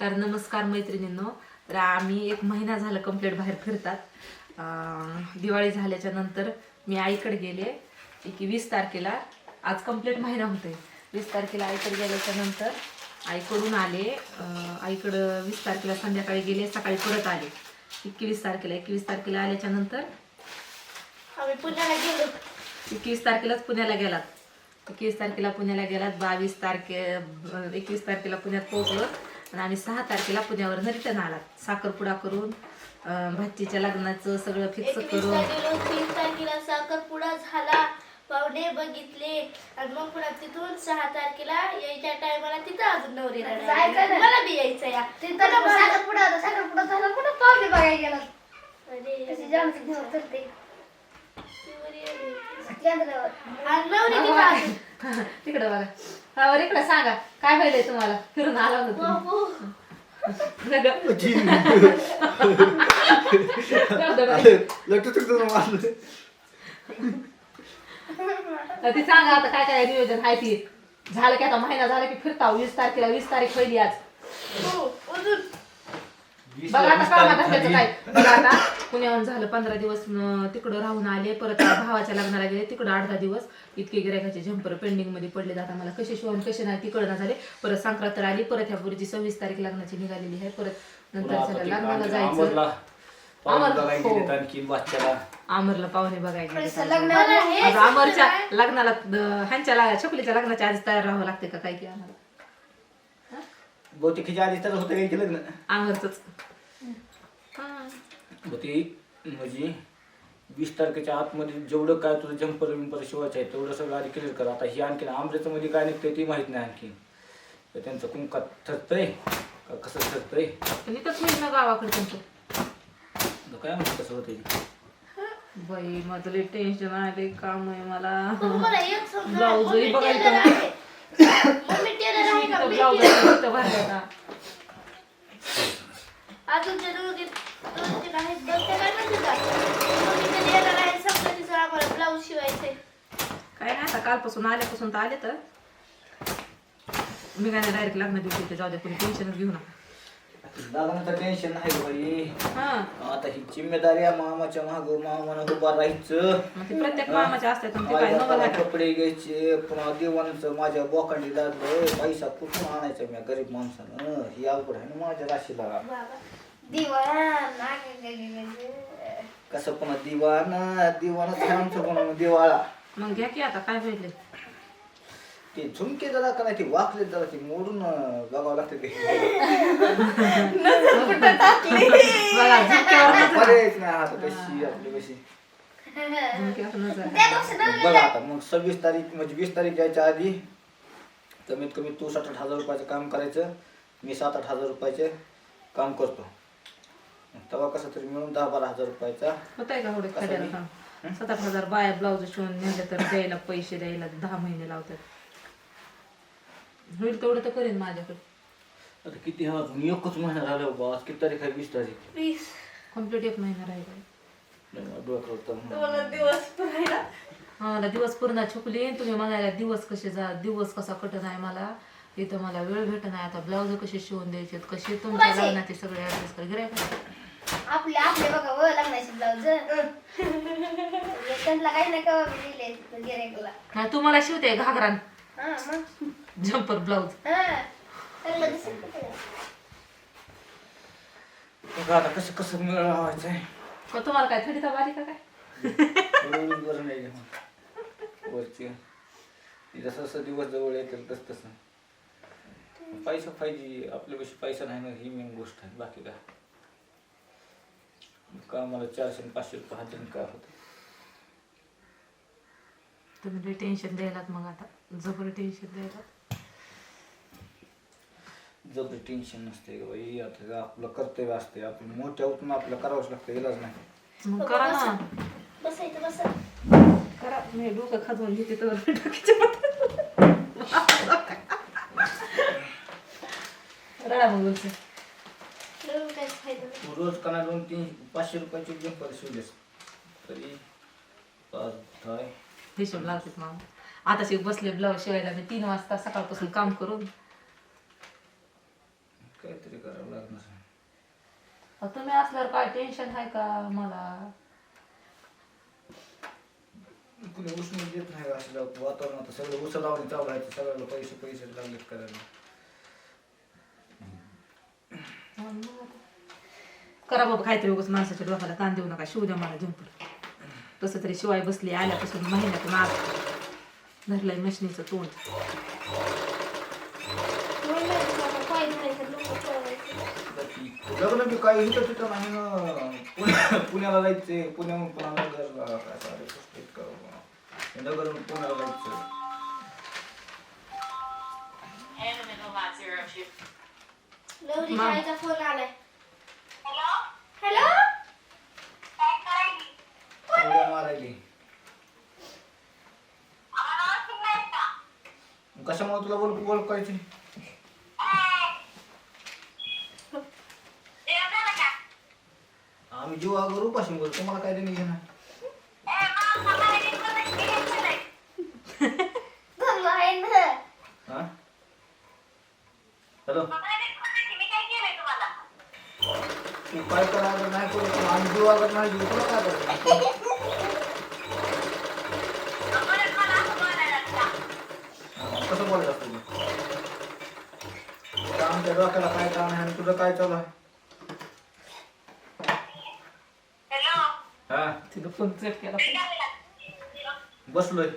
तर नमस्कार मैत्रिणींनो. तर आम्ही एक महिना झाला कंप्लीट बाहेर फिरतात. दिवाळी झाल्याच्यानंतर मी आईकडे गेले एक वीस तारखेला आज कंप्लीट महिना होते वीस तारखेला आईकडे गेल्याच्यानंतर आईकडून आले. आईकडं वीस तारखेला संध्याकाळी गेले सकाळी परत आले. एकवीस तारखेला एकवीस तारखेला आल्याच्यानंतर आम्ही पुण्याला गेलो. एकवीस तारखेलाच पुण्याला गेलात. एकवीस तारखेला पुण्याला गेलात बावीस तारखे एकवीस तारखेला पुण्यात पोहोचलो आणि आम्ही सहा तारखेला पुण्यावरनं रिटर्न आलात. साखरपुडा करून अं, भाचीच्या लग्नाचं सगळं फिक्स करून. तीन तारखेला साखरपुडा झाला. पाहुणे बघितले. आणि मग पुन्हा तिथून सहा तारखेला यायच्या टायमाला तिथं अजून नवरी जायचं ना. मला बी यायचं या. तिथं साखरपुडा होता. साखरपुडा झाला कुठं पावले बघायला गेला. अरे, घेऊन चलते. ती बरी हा, इकडे सांगा काय व्हायलंय तुम्हाला? फिरून आला होता ती सांगा आता काय काय नियोजन आहे ती. झालं की आता महिना झाला की फिरता वीस तारखेला वीस तारीख पहिली आज. हो. बघा आता कामात असायचं काय? बघा आता पुण्याहून झालं पंधरा दिवस न, तिकडं राहून आले परत भावाच्या लग्नाला गेले तिकडं आठ दहा दिवस. इतके गिरायकाचे झंपर पेंडिंगमध्ये पडले जाता मला कसे शिवून कसे नाही तिकडं झाले. परत संक्रांत आली परत ह्या पुरीची सव्वीस तारीख लग्नाची निघालेली आहे. परत नंतर चला लग्नाला जायचं. अमर, हो. आमरला पाहुणे बघायला गेले. लग्न अमरच्या लग्नाला द- ह्यांच्या ला- छकुलीच्या लग्नाच्या आधी तयार राहावं लागते का काय की आम्हाला? बहुतेक आधी तर होतं काही लग्न? आमरच मग ते म्हणजे वीस तारखेच्या आतमध्ये जेवढं काय तुझं जंपर विंपर शिवायचं आहे तेवढं सगळं आधी क्लिअर कर. आता ही आणखीन आमरेचं मध्ये काय निघतंय ती माहीत नाही आणखी तर त्यांचं कुंकात ठरतंय का कसं ठरतंय इथंच ना गावाकडे तुमचं तर काय माहिती कसं होतंय? बाई माझं लई टेन्शन आले काम आहे मला. तुम्हाला एक समजा ब्लाऊज बघायचं आहे. मम्मी टेलर आहे का मी ब्लाऊज अजून ते दोन दोन तीन आहेत दोन ते काय म्हणते का मम्मी येणार आहे समजा तिचं आम्हाला ब्लाऊज शिवायचंय काय नाही आता कालपासून आल्यापासून तर आले तर. मी काय नाही डायरेक्ट लग्न दिवशी ते जाऊ दे कोणी टेन्शनच घेऊ नका. दादांचं टेन्शन नाही रे बाई. हा. आता ही जिम्मेदारी आहे मामाच्या माग मामानं उभा राहायचं. मग ते प्रत्येक मामाचे असतात पण ते काय माझ्या नवल मला आहे का? कपडे घ्यायचे पुन्हा दिवाणचं माझ्या बोकांडी लागलं पैसा कुठून आणायचा मी गरीब माणसानं? ही अवघड आहे ना माझ्या राशीला. बाबा दिवाण कसं पुन्हा दिवाना दिवानाच आहे आमचं पुन्हा दिवाळा. मग घ्या की आता काय होईल? ते झुमके जरा का नाही ते वाकले जरा ते मोडून अं, बघावं लागतं ते बघा झुमक्यावर नजर. बरेच नाही आता कशी आपली कशी झुमक्यावर नजर. त्या दिवशी बघा आता मग सव्वीस तारीख म्हणजे वीस तारीख जायच्या आधी कमीत कमी तू सात आठ हजार रुपयाचं काम करायचं मी सात आठ हजार रुपयाचे काम करतो मग तेव्हा कसं तरी मिळून दहा बारा हजार रुपयाचा का एवढे कसं खड्याला मी? काम सात आठ हजार बाया ब्लाऊज शिवून नेले तर द्यायला पैसे द्यायला दहा महिने लावतात होईल तेवढं तर करेन माझ्याकडे. आता किती हा अजून? एकच महिना झाला बाबा आज किती तारीख आहे? वीस तारीख. प्लीज कंप्लीट एक महिना राहिला. नाही, मला. तुम्हाला दिवस हा मला दिवस पूर्ण छुपली तुम्ही म्हणायला दिवस कसे जा दिवस कसा कटत आहे मला. इथं मला वेळ भेटत नाही. आता ब्लाऊज कसे शिवून द्यायचे कसे तुमच्या? लग्नाचे सगळे ऍड्रेस कर गिरायक आपले आपले बघा व लग्नाचे ब्लाऊज त्यांना काही नाही कवा मी दिले गिरायकला नाही तू मला शिवते घागरान. हा मग? जम्पर ब्लाऊज हा. का ते? बघा आता कसं कसं मिळवायचं आहे का तुम्हाला काय थंडी का बारीक का काय? बरं नाही घेऊन वरची. जसं जसं दिवस जवळ येतील तस तसं. पैसा पाहिजे आपल्यापाशी पैसा नाही ना ही मेन गोष्ट आहे. बाकी काय? का मला चारशे आणि पाचशे रुपये हजार काय होतं? तुम्ही टेन्शन द्यायलात मग आता. जबर टेन्शन द्यायला जबरी टेन्शन नसते का बाई आता आपलं कर्तव्य असते आपण मोठ्या उठून आपलं करावंच लागतं इलाज नाही. मग करा ना. बसा. करा. मी डोकं खाजवून घेते तर डोक्याच्या मध्ये. रडा मग बोलते नवीन काय फायदा? नाही. तू रोज कना दोन तीन पाचशे रुपयाचे जंपर शिवलेस तरी पाच दहा. हिशोब लावतात मग आता शिक बसले ब्लाऊज शिवायला मी तीन वाजता सकाळपासून काम करून काहीतरी करावं लागणार. अहो, तुम्ही असल्यावर काय टेन्शन आहे का मला? कुणी उष्ण देत नाही असं वातावरण? आता सगळं उचल लावणी चालू आहे सगळ्याला पैसे पैसे लागलेत करायला. करा बाबा काहीतरी उगाच माणसाच्या डोक्याला ताण देऊ नका शिव द्या मला जंपर तसं तरी शिवाय बसली आल्यापासून महिन्यातून आज धरलंय मशनीचं तोंड म्हणलं मला काय करायचं नको ठेवायचं. लग्न बी काही इथं तिथं नाही ना. पुण्या पुण्याला जायचंय. पुण्याहून पुन्हा नगरला काय सारे नगरहून पुण्याला जायचं नवरी मा- आईचा फोन आलाय. हॅलो? उड्या मारायली. कशामुळे तुला बोल बोल करायची आम्ही जीव उपाशी बोलतो तुम्हाला काय देणे घेणार हा? हॅलो? तू काय करायला नाही करू पण आम्ही जीव नाही देऊ तुला काय करायचं? कसं बोलायचं असतं तू? आमच्या डोक्याला काय काम आहे आणि तुझं काय चालू आहे हा तिथं फोन सेट केला. बसलोय.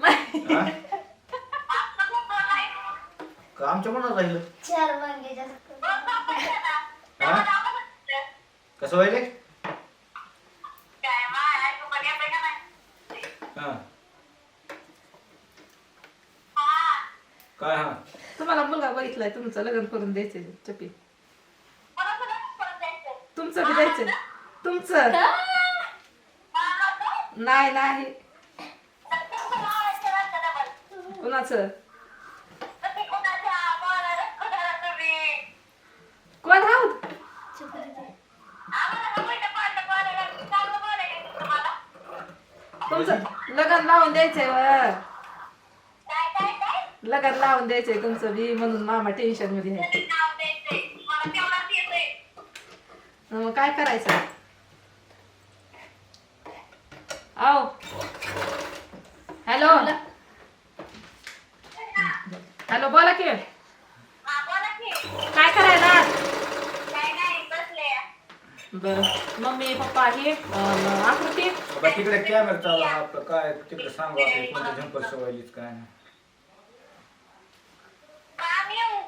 हा? का आमच्या मनात राहिलं? चार हा? कसं व्हायले हा. काय हा? तुम्हाला मुलगा बघितलाय तुमचं लग्न करून द्यायचंय चपी. तुमचं बी द्यायचंय तुमचं. नाही नाही. कुणाचं? कोण आहोत? तुमचं लग्न लावून द्यायचंय व लगन लावून द्यायचंय तुमचं बी म्हणून मामा टेन्शनमध्ये आहे. मग काय करायचं? आओ. हॅलो. हॅलो बोला की. काय करायला? बरं. मम्मी पप्पा हे अं, आकृती? बाबा तिकडे कॅमेरा चालू आहे आपलं काय तिकडे सांगू आपले कोणतं झंपर सवयलीच काय नाही.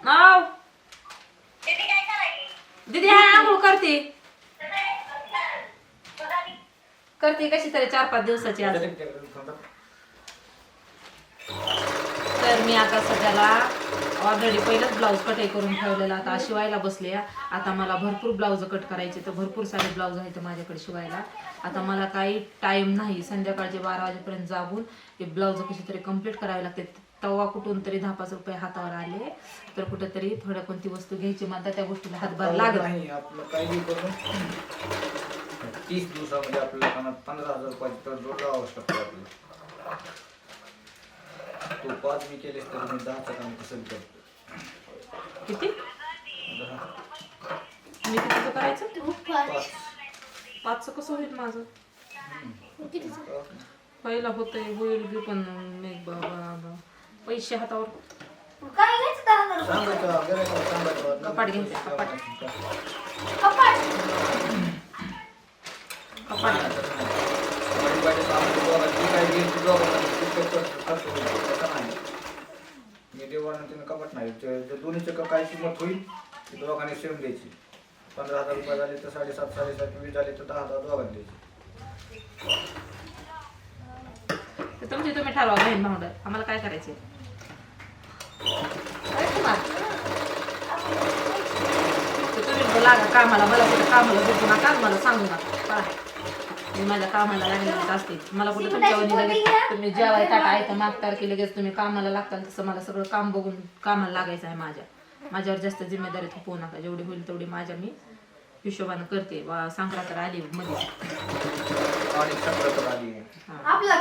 आव दीदी हा आंघोळ हो, करते. करते कशी तरी चार पाच दिवसाची आज. तर मी आता सध्याला ऑलरेडी पहिलंच ब्लाऊज कटाई करून ठेवलेला. आता शिवायला बसले आता मला भरपूर ब्लाऊज कट करायचे तर भरपूर सारे ब्लाऊज आहेत माझ्याकडे शिवायला. आता मला काही टाईम नाही. संध्याकाळचे बारा वाजेपर्यंत जागून हे ब्लाऊज कशी तरी कंप्लीट करावे लागते तवा कुठून तरी दहा पाच रुपये हातावर आले. तर कुठेतरी थोड्या कोणती वस्तू घ्यायची म्हणता त्या गोष्टीला हातभार लागत. नाही आपलं काही बी करून तीस दिवसामध्ये आपल्याला पंधरा हजार रुपयाची तर जोड लावावं शकतो आपलं तू पाच मी केलेस तरी मी दहाचं काम कसं करतो. किती? मी कितीचं करायचं? तू पाच. पाच पाचचं कसं होईल माझं? पहिला होतंय होईल बी पण एक बाबा बाबा. पैसे हातावर. काय घ्यायचं दहा हजार रुपये? कपाट घ्यायचं, कपाट. कपाट. कपाट. कपट नाही दोन्हीचे काय किंमत होईल ती दोघांनी सेम द्यायची. पंधरा हजार रुपये झाले तर साडेसात साडेसात वीस झाले तर दहा हजार दोघांनी द्यायची. ते तुमची तुम्ही ठरवा बहीण भावंड. आम्हाला काय करायचे तुम्ही लागा कामाला मला कुठं कामाला बघू नका मला सांगू नका. मी माझ्या कामाला लागलेलीच असते. मला कुठं तुमच्यावर लगेच तुम्ही जेवाय ताटा आहे तर मागतार की लगेच तुम्ही कामाला लागताल तसं मला सगळं काम बघून कामाला लागायचं आहे माझ्या. माझ्यावर जास्त जिम्मेदारी थोपवू नका. जेवढी होईल तेवढी माझ्या मी हिशोबानं करते. वा मध्ये तर आली. आपलं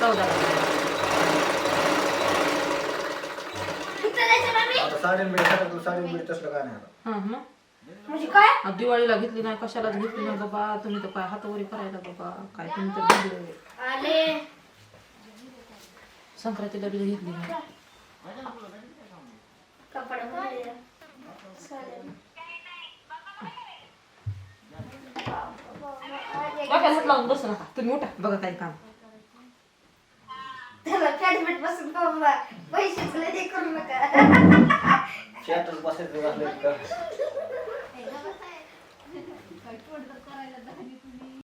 चौदा साडे काय दिवाळीला घेतली नाही कशालाच घेतली नाही बाबा. तुम्ही तर काय वगैरे करायला बाबा. काय तुम्ही तर दिलं. आले. घेतली नाही. तुम्ही उठा. बघा काही काम. त्याला बसून बाबा पैसेच करू नका.